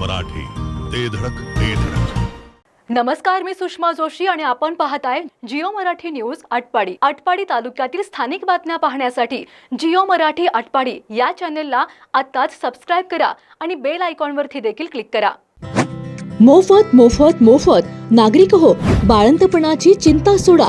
मराठी. ते धडक ते धडक. नमस्कार मी सुषमा जोशी आणि आपण पाहताय जिओ मराठी न्यूज आटपाडी. आटपाडी तालुक्यातील स्थानिक बातम्या पाहण्यासाठी जिओ मराठी आटपाडी या चॅनेलला आत्ताच सबस्क्राईब करा आणि बेल आयकॉनवरती देखील क्लिक करा. मोफत मोफत मोफत. नागरिक हो बाळंतपणाची चिंता सोडा.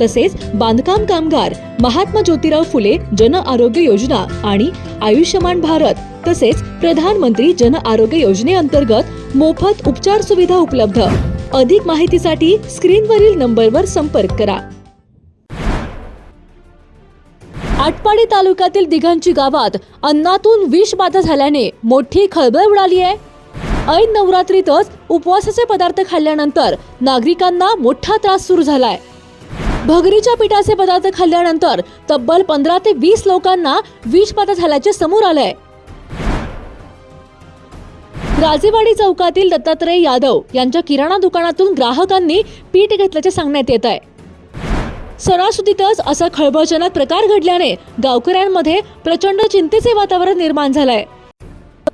तसेच बांधकाम कामगार महात्मा ज्योतिराव फुले जन आरोग्य योजना आणि आयुष्यमान भारत तसेच प्रधानमंत्री जन आरोग्य योजनेअंतर्गत मोफत उपचार सुविधा उपलब्ध. अधिक माहितीसाठी स्क्रीनवरील नंबरवर संपर्क करा. आटपाडी तालुक्यातील दिघांची गावात अन्नातून विषबाधा झाल्याने मोठी खळबळ उडाली आहे. ऐन नवरात्रीतच उपवासाचे पदार्थ खाल्ल्यानंतर नागरिकांना मोठा त्रास सुरू झालाय. भगरीच्या पिठाचे पदार्थ खाल्ल्यानंतर तब्बल पंधरा ते वीस लोकांना विषबाधा झाल्याचे समोर आलंय. राजेवाडी चौकातील दत्तात्रय यादव यांच्या किराणा दुकानातून ग्राहकांनी पीठ घेतल्याचे सांगण्यात येत आहे. सणासुदीतच असा खळबळजनक प्रकार घडल्याने गावकऱ्यांमध्ये प्रचंड चिंतेचे वातावरण निर्माण झालंय.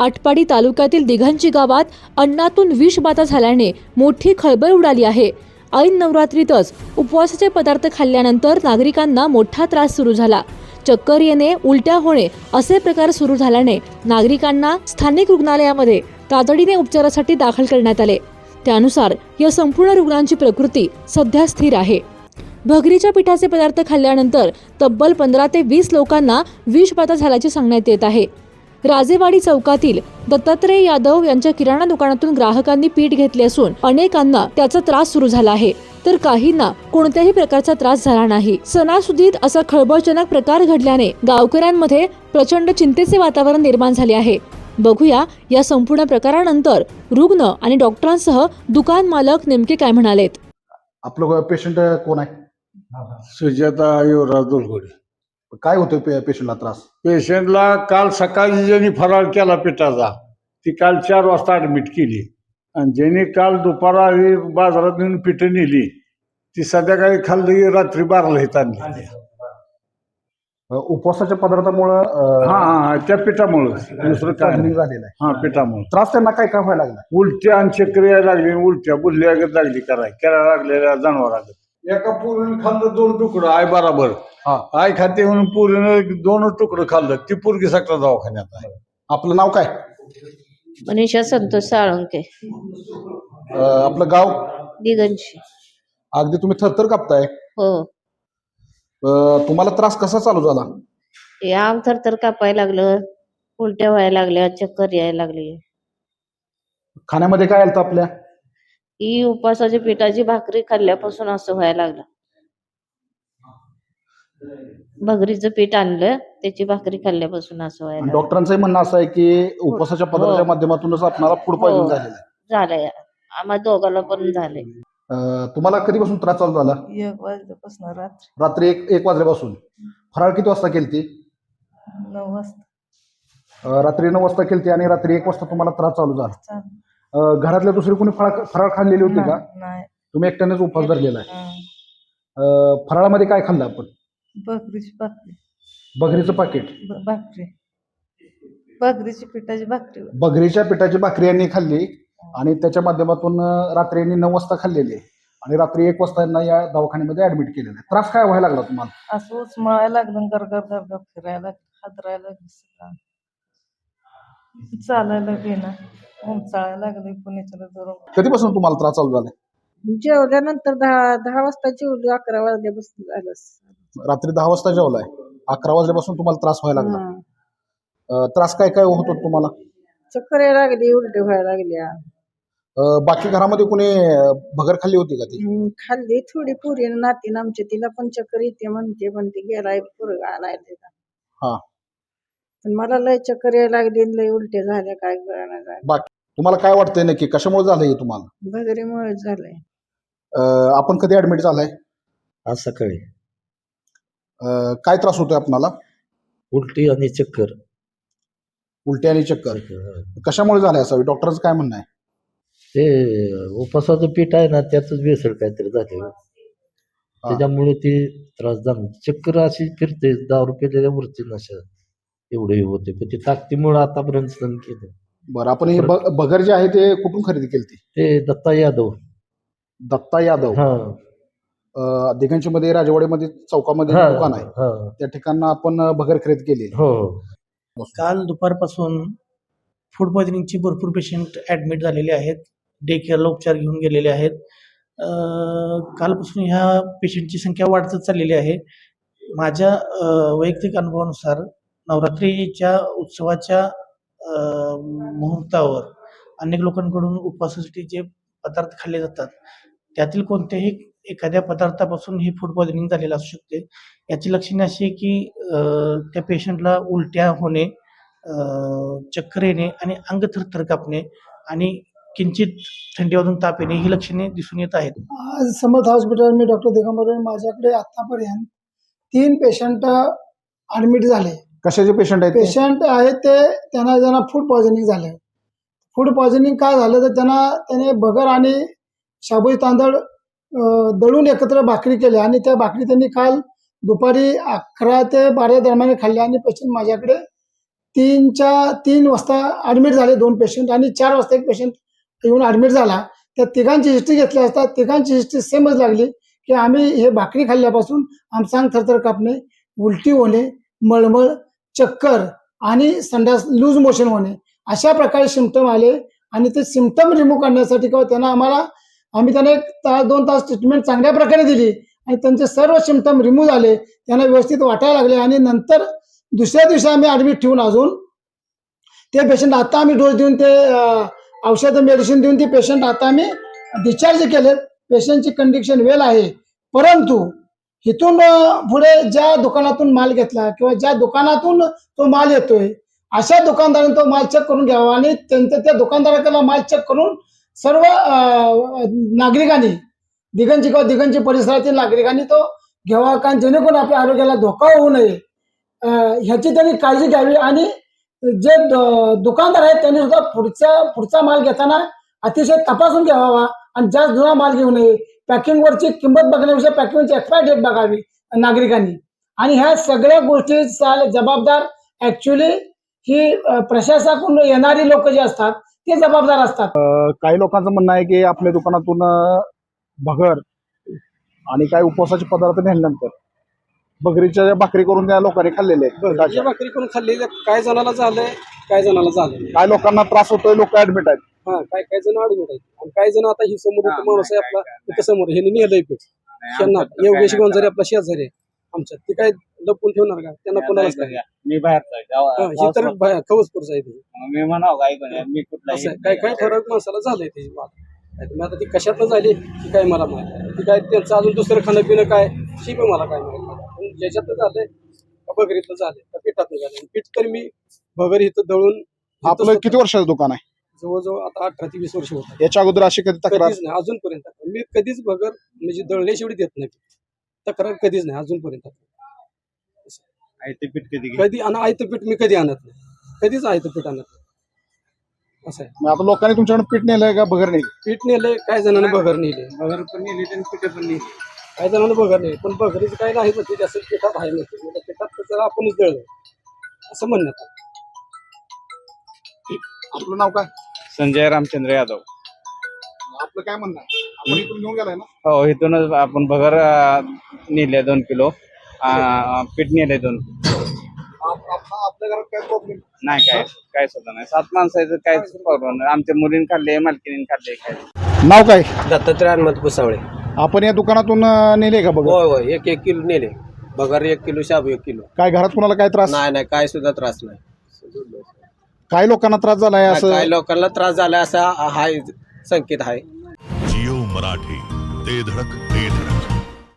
आटपाडी तालुक्यातील दिघांची गावात अन्नातून विष बाधा झाल्याने मोठी खळबळ उडाली आहे. ऐन नवरात्रीतच उपवासाचे पदार्थ खाल्ल्यानंतर नागरिकांना मोठा त्रास सुरू झाला. चक्कर येणे उलट्या होणे असे प्रकार सुरू झाल्याने नागरिकांना स्थानिक रुग्णालयामध्ये तातडीने उपचारासाठी दाखल करण्यात आले. त्यानुसार या संपूर्ण रुग्णांची प्रकृती सध्या स्थिर आहे. भगरीच्या पिठाचे पदार्थ खाल्ल्यानंतर तब्बल पंधरा ते वीस लोकांना विषबाधा झाल्याचे सांगण्यात येत आहे. राजेवाडी चौकातील दत्तात्रय यादव यांच्या किराणा दुकानातून ग्राहकांनी पीठ घेतले असून अनेकांना त्याचा त्रास सुरू झाला आहे. तर काहींना कोणत्याही प्रकारचा त्रास झाला नाही. सणासुदीत असा खळबळजनक प्रकार घडल्याने गावकऱ्यांमध्ये प्रचंड चिंतेचे वातावरण निर्माण झाले आहे. बघूया या संपूर्ण प्रकारानंतर रुग्ण आणि डॉक्टरांसह दुकान मालक नेमके काय म्हणालेत? आपलं पेशंट कोण आहे? सुजाता युवराज दुलगुडे काय होतं पे पेशंटला त्रास? पेशंटला काल सकाळी ज्यांनी फराळ केला पिठाचा ती काल चार वाजता ऍडमिट केली. आणि ज्यांनी काल दुपारी बाजारात नेऊन पिठं नेली ती संध्याकाळी खाल्ली रात्री बाराला हित आणली. अ, उपवासाच्या पदार्थामुळं हा अ, हा हा, त्या पिठामुळं. दुसरं काय नाही. झालेला आहे. हा पिठामुळं. त्रास त्यांना काय काय व्हायला लागला? उलट्या आणि चक्कर यायला लागली उलट्या बुलल्या लागली कराय करायला लागलेल्या जनावरात एका पुरीने खाल्लं दोन तुकडं आय बराबर हा आय खाते म्हणून पुरीनं दोन तुकडं खाल्लं. ती पोरगी सकला दवाखान्यात आहे. आपलं नाव काय? मनीषा संतोष साळुंके. अ, आपलं गाव? दिगंशी अगदी तुम्ही थरथर कापताय. हो. अ, तुम्हाला त्रास कसा चालू झाला? हे आंग थरथर कापायला लागलं. उलट्या व्हायला लागल्या चक्कर यायला लागली. खाण्यामध्ये काय आलं आपल्या? ही उपासाच्या पिठाची भाकरी खाल्ल्यापासून असं व्हायला लागलं. भगरीचं पीठ आणलं त्याची भाकरी खाल्ल्यापासून असं व्हायला लागलं. डॉक्टरांचंही म्हणणं असं आहे की उपवासाच्या पदार्थाच्या हो. माध्यमातूनच आपल्याला फूड पॉइझन हो. झालेलं आहे. झालंय. आम्हा दोघाला पण झाले अ, तुम्हाला कधीपासून त्रास चालू झाला? एक वाजल्यापासून रात्री. रात्री एक एक वाजल्यापासून फराळ किती वाजता केलती? नऊ वाजता. अ, रात्री नऊ वाजता केलती आणि रात्री एक वाजता तुम्हाला त्रास चालू झाला. चालू. अ, घरातल्या दुसरी कोणी फराळ फराळ खाल्लेली होती का? नाही. तुम्ही एकट्यानेच उपवास धरलेला आहे. हा. अ, फराळामध्ये काय खाल्लं आपण? भाकरीची भाकरी. पाकिट. ब- भाकरी. भाकरीची पिठाची भाकरी. बघरीच्या पिठाची भाकरी यांनी खाल्ली आणि त्याच्या माध्यमातून अ, रात्री यांनी नऊ वाजता खाल्लेली. आहे आणि रात्री एक वाजता यांना या दवाखान्यामध्ये ऍडमिट केलेलं आहे. त्रास काय व्हायला लागला तुम्हाला? असं उचमळायला लागलं गरगर गरगर फिरायला लागलं हादरायला लागलं सगळं. चालायला गेला उंचाळायला लागले पुण्याच्या धरून कधीपासून तुम्हाला त्रास चालू झाला जेवल्यानंतर दहा दहा वाजता जेवलो अकरा वाजल्यापासून झालं. रात्री दहा वाजता जेवलाय? अकरा वाजल्यापासून तुम्हाला त्रास व्हायला लागला. हा. अ, त्रास काय काय होत होता तुम्हाला? चक्कर यायला लागली उलटी व्हायला लागल्या. अ, बाकी घरामध्ये कोणी अ, भगर खाल्ली होती का ती? हम्म, खाल्ली. थोडी पुरी नातीन आमच्या तिला पण चक्कर येते म्हणते पण ती गेलाय पोरगा आलाय तिला. हा. पण मला लय चक्कर यायला लागली लय उलटे झाल्या काय कळणार बाकी तुम्हाला काय वाटतंय नक्की? कशामुळे झालंय हे तुम्हाला? भगरीमुळे झालंय. अं, आपण कधी ऍडमिट झालाय? आज सकाळी. अं, काय त्रास होतोय आपणाला? उलटी आणि चक्कर. उलटी आणि चक्कर. हं. कशामुळे झालंय असावी डॉक्टरचं काय म्हणणं आहे? ते उपासाचं पीठ आहे ना त्यातच भेसळ काहीतरी झाले त्याच्यामुळे ते त्रास झाला. चक्कर अशी फिरते दारू पेलेल्या वरती नशा एवढे हे होते. पण ते ताकदीमुळे आतापर्यंत सहन केलं. बरं आपण हे ब- बगर जे आहे ते कुठून खरेदी केली ते दत्ता यादव. दत्ता यादव. हा. अं, राजवाड्यामध्ये चौकामध्ये हा, दुकान आहे. हा. त्या ठिकाणी आपण अं, बगर खरेदी केली हो. काल दुपारपासून फूड पॉयझनिंगचे भरपूर पेशंट ॲडमिट झालेले आहेत. डे केअरला उपचार घेऊन गेलेले आहेत. अं, कालपासून ह्या पेशंटची संख्या वाढतच चाललेली आहे. माझ्या अं, वैयक्तिक अनुभवानुसार नवरात्रीच्या उत्सवाच्या मुहूर्तावर अनेक लोकांकडून उपवासासाठी जे पदार्थ खाल्ले जातात त्यातील कोणत्याही एखाद्या पदार्थापासून हे फूड पॉयझनिंग झालेलं असू शकते. याची लक्षणे अशी आहे की त्या पेशंटला उलट्या होणे चक्कर येणे आणि अंग थरथर कापणे आणि किंचित थंडी वाजून ताप येणे ही लक्षणे दिसून येत आहेत. आज समर्थ हॉस्पिटल मी डॉक्टर दिगंबर माझ्याकडे आतापर्यंत तीन पेशंट ॲडमिट झाले. कशाचे पेशंट आहेत ते? पेशंट आहेत ते त्यांना ज्यांना फूड पॉयझनिंग झालं फूड पॉयझनिंग काय झालं तर त्यांना त्याने बगर आणि शाबूई तांदळ अं, दळून एकत्र भाकरी केली आणि त्या भाकरी त्यांनी काल दुपारी अकरा ते बारा दरम्यान खाल्ल्या आणि पेशंट माझ्याकडे तीनच्या तीन वाजता ऍडमिट झाले दोन पेशंट आणि चार वाजता एक पेशंट येऊन ऍडमिट झाला त्या तिघांची हिस्ट्री घेतली असता तिघांची हिस्ट्री सेमच लागली की आम्ही हे भाकरी खाल्ल्यापासून आमचा अंग थरथर कापणे उलटी होणे मळमळ चक्कर आणि संडास लूज मोशन होणे अशा प्रकारे सिमटम आले आणि ते सिमटम रिमूव्ह करण्यासाठी किंवा त्यांना आम्हाला आम्ही त्यांना एक तास दोन तास ट्रीटमेंट चांगल्या प्रकारे दिली आणि त्यांचे सर्व सिमटम रिमूव्ह झाले त्यांना व्यवस्थित वाटायला लागले आणि नंतर दुसऱ्या दिवशी आम्ही ऍडमिट ठेवून अजून ते पेशंट आता आम्ही डोस देऊन ते औषध औषधं मेडिसिन देऊन ते पेशंट आता आम्ही डिस्चार्ज केले. पेशंटची कंडिशन वेल आहे. परंतु इथून पुढे ज्या दुकानातून माल घेतला किंवा ज्या दुकानातून तो माल येतोय अशा दुकानदाराने तो माल चेक करून घ्यावा आणि त्यांच्या त्या दुकानदाराकडला माल चेक करून सर्व नागरिकांनी दिगंजी किंवा दिगंजी परिसरातील नागरिकांनी तो घ्यावा कारण जेणेकरून आपल्या आरोग्याला धोका होऊ नये. ह्याची त्यांनी काळजी घ्यावी आणि जे दुकानदार आहेत त्यांनी सुद्धा पुढचा पुढचा माल घेताना अतिशय तपासून घ्यावा आणि जास्त जुना माल घेऊ नये. पॅकिंगवरची किंमत बघण्यापेक्षा पॅकिंगची एक्सपायर डेट बघावी नागरिकांनी. आणि ह्या सगळ्या गोष्टीचा जबाबदार ऍक्च्युली ही अं, प्रशासनाकडून येणारी लोक जे असतात ते जबाबदार असतात. काही लोकांचं म्हणणं आहे की आपल्या दुकानातून भगर आणि काही उपवासाचे पदार्थ नेल्यानंतर बकरीच्या ज्या भाकरी करून त्या लोकांनी खाल्लेले आहेत भाकरी. करून खाल्लेली काय जणाला झालंय काय जणाला झालं काय लोकांना त्रास होतोय लोक ऍडमिट आहेत. हा काय काय जण अडमिट आहेत. आणि काय जण आता ही समोर इथं माणूस आहे आपला इथं समोर हे नेलंय पीठ. त्यांना योगेश गोंजारे आपला शेजारी आहे. आमच्या ते काय लपून ठेवणार का? त्यांना कोणालाच काय मी तर बाहेर खवसपूरचा आहे. मी म्हणाव काय मी कुठला. काय काय ठराविक माणसाला झालंय ते वाद मग आता ती कशातनं झाली की काय मला माहीत नाही. ती काय त्यांचं अजून दुसरं खाणं पिणं काय शी पण मला काय माहीत नाही. पण ज्याच्यातनं झालंय का बगरीतलं झालंय. का पिठातनं झालंय. पीठ तर मी भगर इथं दळून आपलं किती वर्षाचं दुकान आहे? जवळजवळ आता अठरा ते वीस वर्ष होत याच्या अगोदर अशी कधी तक्रार? कधीच नाही अजूनपर्यंत. मी कधीच भगर म्हणजे दळण्याशिवाय देत नाही. तक्रार कधीच नाही अजूनपर्यंत. आहे ते पीठ कधी कधी आणि आयतं पीठ मी कधी आणत नाही. कधीच आयतं पीठ आणत नाही. असं आहे. मग आता लोकांनी तुमच्याकडे पीठ नेलंय का बगर नेली पीठ नेलंय काय जणांना बगर नेले बगर पण नेली आणि पीठ पण नेली. काय जणांना बगर नेले पण बगरीचं काय नाही म्हणते जास्त पिठात आहे म्हणते म्हणजे पिठात तर आपणच दळलं. असं म्हणण्यात आलं. आपलं नाव काय? संजय रामचंद्र यादव. आपलं काय म्हणणं आहे? आपण इथून घेऊन गेलाय ना? हो इथूनच आपण बगर अं, नेले दोन किलो. पीठ नेले दोन. आप- आप- आपल्या घरात काय प्रॉब्लेम नाही काय काय सुद्धा नाही. सात माणसाचं काय प्रॉब्लेम नाही. आमच्या मुलीने खाल्ले मालकीने खाल्ले काय नाव काय? दत्तात्रय हनुमंत पुसावळे आपण या दुकानातून अं, नेले का बघा होय होय. एक एक किलो नेले. बगर एक किलो शाबू एक किलो. काय घरात कुणाला काय त्रास? नाही नाही. काय सुद्धा त्रास नाही. काय लोकांना त्रास झालाय असं? काय लोकांना त्रास झाला असा हाय संकेत आहे. जिओ मराठी ते धडक ते धडक.